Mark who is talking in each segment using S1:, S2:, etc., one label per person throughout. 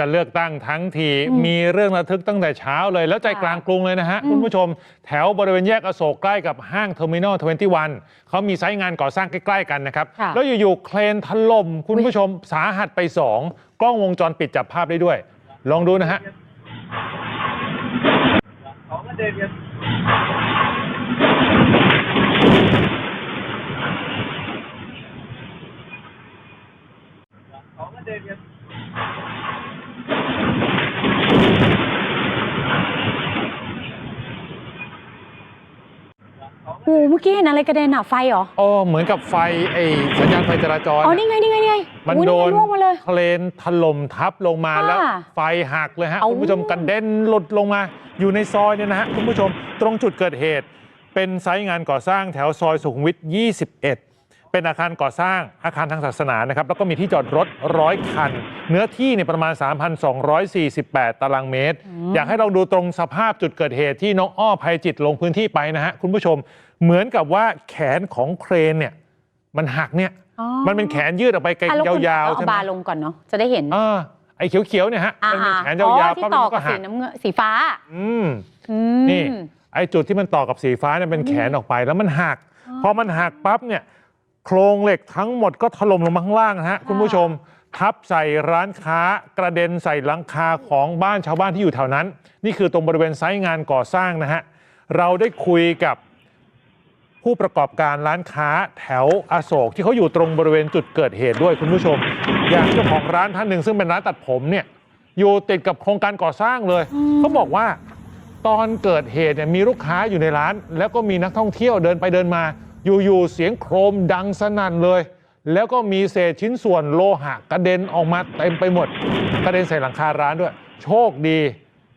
S1: จะเลือกตั้งทั้งทีมีเรื่องระทึกตั้งแต่เช้าเลย แล้วใจ
S2: ค่ะ
S1: กลางกรุงเลยนะฮะ คุณผู้ชม แถวบริเวณแยกอโศกใกล้กับห้างเทอร์มินอล21เขามีไซต์งานก่อสร้างใกล้ ๆ กันนะครับ
S2: ค่ะ
S1: แล้วอยู่ๆเครนถล่มคุณผู้ชมสาหัสไป 2 กล้องวงจรปิดจับภาพได้ด้วย ลองดูนะฮะ
S3: เโอ้
S2: โหเมื่อกี้เห็นอะไรกระเด็นอะไฟเหรอ
S1: อ๋อเหมือนกับไฟไอ้สัญญาณไฟจราจร
S2: อ๋อ นี่ไง นี่ไง นี่ไง
S1: มัน
S2: โอ้ย
S1: โดน
S2: ล่วงมาเลย
S1: เครนถล่มทับลงมา
S2: ค่ะ
S1: แล้ว ไฟหักเลยฮะ
S2: เอา
S1: คุณผู้ชมกระเด็นหลุดลงมา อยู่ในซอยเนี่ยนะฮะ คุณผู้ชมตรงจุดเกิดเหตุ เป็นไซต์งานก่อสร้างแถวซอยสุขุมวิท 21 เป็นอาคารก่อสร้างอาคารทางศาสนานะครับแล้วก็มีที่จอดรถร้อยคัน เนื้อที่เนี่ยประมาณ 3,248 ตารางเมตร อยากให้เราดูตรงสภาพจุดเกิดเหตุที่น้องอ้อภัยจิตลงพื้นที่ไปนะฮะคุณผู้ชมเหมือนกับว่าแขนของเครนเนี่ยมันหักเนี่ย
S2: อ๋อ
S1: มันเป็นแขนยืดออกไปไกล
S2: อะแล้วคุณ
S1: ยาวๆ
S2: เอา
S1: ใช่ไหม
S2: บาร์ลงก่อนเนาะจะได้เห็น
S1: อ่าไอ้เขียวๆเนี่ยฮะ
S2: อ่า
S1: มันเป็นแขน
S2: อ๋
S1: ยา
S2: อ
S1: วๆ
S2: ที่
S1: ปั๊บ
S2: ต่อ
S1: มัน
S2: กั
S1: ก็
S2: บ
S1: หั
S2: สี
S1: ก
S2: น้ำเงินสีฟ้า
S1: อืม
S2: อืม
S1: นี่ไอ้จุดที่มันต่อกับสีฟ้าเนี่ยเป็นแขนออกไปแล้วมันหักพอมันหักปั๊บเนี่ย โครงเหล็กทั้งหมดก็ถล่มลงมาข้างล่างนะฮะคุณผู้ชม ทับใส่ร้านค้ากระเด็นใส่หลังคาของบ้านชาวบ้านที่อยู่แถวนั้น นี่คือตรงบริเวณไซต์งานก่อสร้างนะฮะเราได้คุยกับผู้ประกอบการร้านค้าแถวอโศกที่เขาอยู่ตรงบริเวณจุดเกิดเหตุด้วยคุณผู้ชม อย่างเจ้าของร้านท่านหนึ่งซึ่งเป็นร้านตัดผมเนี่ยอยู่ติดกับโครงการก่อสร้างเลยเขาบอกว่าตอนเกิดเหตุเนี่ยมีลูกค้าอยู่ในร้าน แล้วก็มีนักท่องเที่ยวเดินไปเดินมา อยู่ๆเสียงโครมดังสนั่นเลย แล้วก็มีเศษชิ้นส่วนโลหะกระเด็นออกมาเต็มไปหมด กระเด็นใส่หลังคาร้านด้วย โชคดี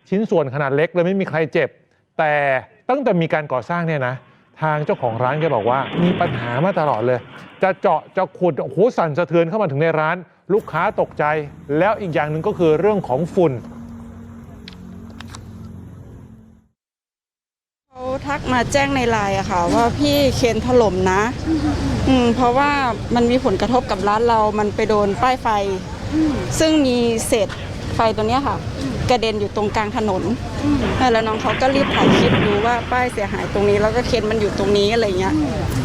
S1: ชิ้นส่วนขนาดเล็กเลยไม่มีใครเจ็บ แต่ตั้งแต่มีการก่อสร้างเนี่ยนะ ทางเจ้าของร้านแกบอกว่า มีปัญหามาตลอดเลย จะเจาะจะขุดโอ้โหสั่นสะเทือนเข้ามาถึงในร้าน ลูกค้าตกใจ แล้วอีกอย่างหนึ่งก็คือเรื่องของฝุ่น
S4: เขาทัก มาแจ้งในไลน์อะค่ะ ว่าพี่เคนถล่มนะ อืมเพราะว่ามันมีผลกระทบกับร้านเรา มันไปโดนป้ายไฟ ซึ่งมีเศษไฟตัวเนี้ยค่ะ กระเด็นอยู่ตรงกลางถนนเออแล้วน้องเขาก็รีบถ่ายคลิปดูว่าป้ายเสียหายตรงนี้ แล้วก็เคนมันอยู่ตรงนี้อะไรเงี้ย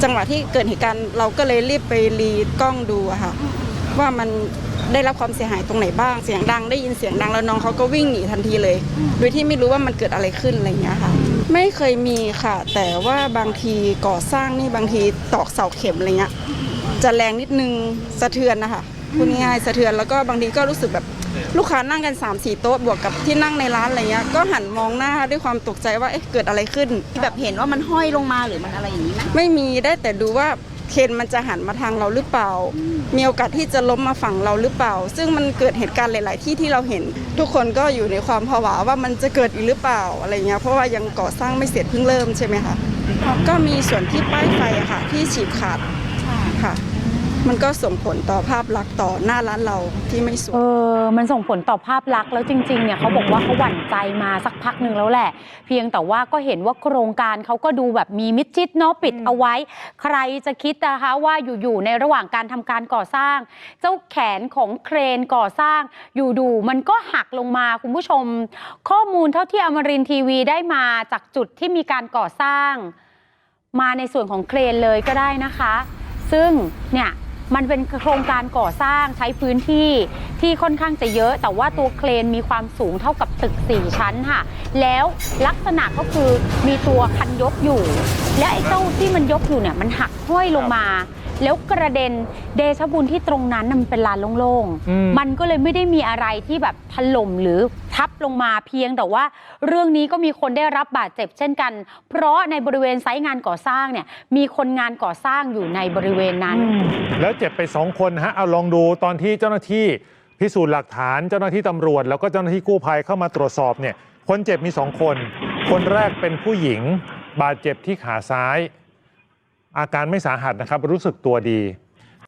S4: จังหวะที่เกิดเหตุการณ์เราก็เลยรีบไปรีกล้องดูอะค่ะ ว่ามันได้รับความเสียหายตรงไหนบ้าง เสียงดังได้ยินเสียงดังแล้วน้องเขาก็วิ่งหนีทันทีเลย โดยที่ไม่รู้ว่ามันเกิดอะไรขึ้นอะไรอย่างเงี้ยค่ะ ไม่เคยมีค่ะ แต่ว่าบางทีก่อสร้างนี่บางทีตอกเสาเข็มอะไรเงี้ยจะแรงนิดนึงสะเทือนนะคะพูดง่ายๆสะเทือนแล้วก็บางทีก็รู้สึกแบบลูกค้านั่งกัน 3 4 โต๊ะบวกกับที่นั่งในร้านอะไรเงี้ยก็หันมองหน้าด้วยความตกใจว่าเอ๊ะเกิดอะไรขึ้น
S5: แบบเห็นว่ามันห้อยลงมาหรือมันอะไรอย่างนี้ไหม
S4: ไม่มีได้แต่ดูว่า เคนมันจะหันมาทางเราหรือเปล่า มีโอกาสที่จะล้มมาฝั่งเราหรือเปล่า ซึ่งมันเกิดเหตุการณ์หลาย ๆ ที่ที่เราเห็น ทุกคนก็อยู่ในความผวาว่ามันจะเกิดอีกหรือเปล่าอะไรเงี้ยเพราะว่ายังก่อสร้างไม่เสร็จเพิ่งเริ่มใช่ไหมคะก็มีส่วนที่ป้ายไฟอะค่ะที่ฉีกขาดค่ะ มันก็ส่งผลต่อภาพลักษณ์ต่อหน้าร้านเราที่ไม่สวย
S2: เออ มันส่งผลต่อภาพลักษณ์แล้วจริงๆ เนี่ยเขาบอกว่าเขาหวั่นใจมาสักพักหนึ่งแล้วแหละ เพียงแต่ว่าก็เห็นว่าโครงการเขาก็ดูแบบมีมิดชิดเนาะปิดเอาไว้ ใครจะคิดนะคะว่าอยู่ๆ ในระหว่างการทำการก่อสร้าง เจ้าแขนของเครนก่อสร้าง อยู่ดูมันก็หักลงมาคุณผู้ชม ข้อมูลเท่าที่อมรินทีวีได้มาจากจุดที่มีการก่อสร้าง มาในส่วนของเครนเลยก็ได้นะคะ ซึ่งเนี่ย มันเป็นโครงการก่อสร้างใช้พื้นที่ที่ค่อนข้างจะเยอะ แต่ว่าตัวเครนมีความสูงเท่ากับตึก 4 ชั้นค่ะ แล้วลักษณะก็คือมีตัวคันยกอยู่ และไอ้เจ้าที่มันยกอยู่เนี่ยมันหักห้อยลงมา แล้วกระเด็นเดชะบุญที่ตรงนั้นน่ะมันเป็นลานโล่ง
S1: อืม
S2: ๆ มันก็เลยไม่ได้มีอะไรที่แบบถล่มหรือทับลงมาเพียงแต่ว่า เรื่องนี้ก็มีคนได้รับบาดเจ็บเช่นกัน เพราะในบริเวณไซต์งานก่อสร้างเนี่ยมีคนงานก่อสร้างอยู่ในบริเวณนั้น
S1: แล้วเจ็บไปสองคนนะฮะ เอาลองดูตอนที่เจ้าหน้าที่พิสูจน์หลักฐานเจ้าหน้าที่ตำรวจ แล้วก็เจ้าหน้าที่กู้ภัยเข้ามาตรวจสอบเนี่ย คนเจ็บมีสองคน คนแรกเป็นผู้หญิง บาดเจ็บที่ขาซ้าย อาการไม่สาหัสนะครับ รู้สึกตัวดี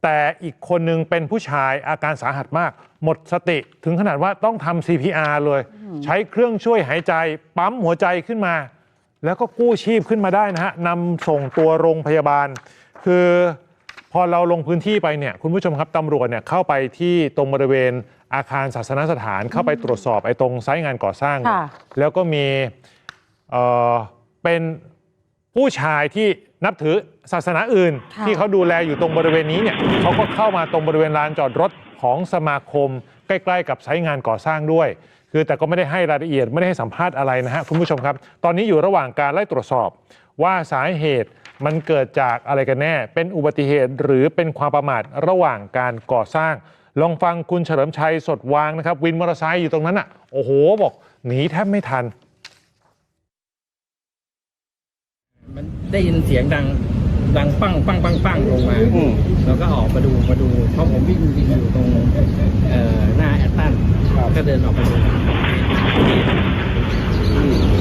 S1: แต่อีกคนนึงเป็นผู้ชายอาการสาหัสมาก หมดสติถึงขนาดว่าต้องทำ CPR เลย ใช้เครื่องช่วยหายใจ ปั๊มหัวใจขึ้นมา แล้วก็กู้ชีพขึ้นมาได้นะฮะนำส่งตัวโรงพยาบาล คือพอเราลงพื้นที่ไปเนี่ยคุณผู้ชมครับตำรวจเนี่ยเข้าไปที่ตรงบริเวณอาคารศาสนสถานเข้าไปตรวจสอบไอ้ตรงไซต์งานก่อสร้างเนี่ย
S2: ค่ะ
S1: แล้วก็มีเอ่อเป็นผู้ชายที่นับถือ ศาสนาอื่น
S2: ค่ะ
S1: ที่เขาดูแลอยู่ตรงบริเวณนี้เนี่ยเขาก็เข้ามาตรงบริเวณลานจอดรถของสมาคม ใกล้ๆ กับไซต์งานก่อสร้างด้วย คือแต่ก็ไม่ได้ให้รายละเอียดไม่ได้ให้สัมภาษณ์อะไรนะฮะคุณผู้ชมครับ ตอนนี้อยู่ระหว่างการไล่ตรวจสอบ ว่าสาเหตุมันเกิดจากอะไรกันแน่ เป็นอุบัติเหตุหรือเป็นความประมาทระหว่างการก่อสร้าง ลองฟังคุณเฉลิมชัยสดวางนะครับ วินมอเตอร์ไซค์อยู่ตรงนั้นอะโอ้โหบอกหนีแทบไม่ทัน
S6: มันได้ยินเสียงดัง ดังปั้งปั้งปั้งปั้งลงมาเราก็ออกมาดูมาดูเพราะผมวิ่งวิ่งอยู่ตรงเอ่อหน้าแอตตันก็เดินออกไปดู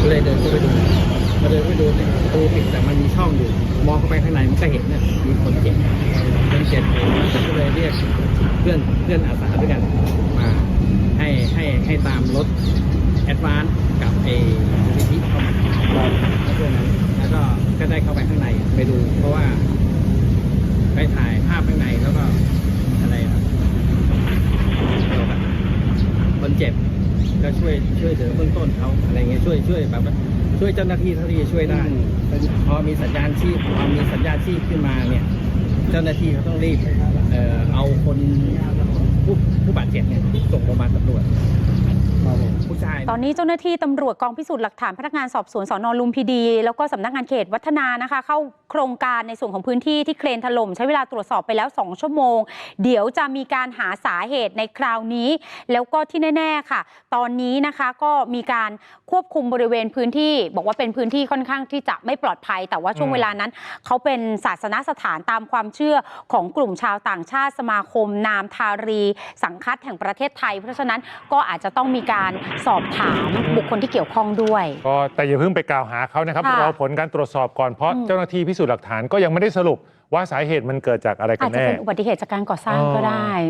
S6: ก็เลยเดินเข้าไปดูมาเดินไปดูเนี่ยประตูปิดแต่มันมีช่องอยู่ มองเข้าไปข้างในมันก็เห็นเนี่ยมีคนเจ็บคนเจ็บก็เลยเรียกเพื่อนเพื่อนอาสาด้วยกันมา ให้ให้ให้ตามรถแอดวานกับเอมูลนิธิเข้ามา ก็ได้เข้าไปข้างในไปดู เพราะว่า ไปถ่ายภาพข้างในแล้วก็อะไรอะเกี่ยวกับคนเจ็บก็ช่วยช่วยเหลือเบื้องต้นเขาอะไรเงี้ยช่วยช่วยแบบช่วยเจ้าหน้าที่เท่าที่จะช่วยได้พอมีสัญญาณชีพพอมีสัญญาณชีพขึ้นมาเนี่ย เจ้าหน้าที่เขาต้องรีบเอ่อเอาคนผู้ผู้บาดเจ็บเนี่ยส่งโรงพยาบาลตำรวจ ผู้ชาย
S2: ตอนนี้เจ้าหน้าที่ตำรวจกองพิสูจน์หลักฐานพนักงานสอบสวนสอนอลุมพินีแล้วก็สำนักงานเขตวัฒนานะคะ เข้า โครงการในส่วนของพื้นที่ที่เครนถล่มใช้เวลาตรวจสอบไปแล้ว 2 ชั่วโมง เดี๋ยวจะมีการหาสาเหตุในคราวนี้ แล้วก็ที่แน่ ๆค่ะ ตอนนี้นะคะก็มีการควบคุมบริเวณพื้นที่ บอกว่าเป็นพื้นที่ค่อนข้างที่จะไม่ปลอดภัย แต่ว่าช่วง
S1: อืม
S2: เวลานั้นเขาเป็นศาสนสถานตามความเชื่อของกลุ่มชาวต่างชาติสมาคม นามทารี สังคัดแห่งประเทศไทย เพราะฉะนั้นก็อาจจะต้องมีการสอบถามบุคคลที่เกี่ยวข้องด้วย
S1: ก็แต่อย่าเพิ่งไปกล่าวหาเขานะครับ
S2: ค่ะ
S1: รอผลการตรวจสอบก่อนเพราะ
S2: อืม
S1: เจ้าหน้าที่พิสูจน์หลักฐานก็ยังไม่ได้สรุปว่าสาเหตุมันเกิดจากอะไรกั
S2: อาจจะ
S1: แน่
S2: เป็นอุบัติเหตุจากการก่อสร้างก็ได้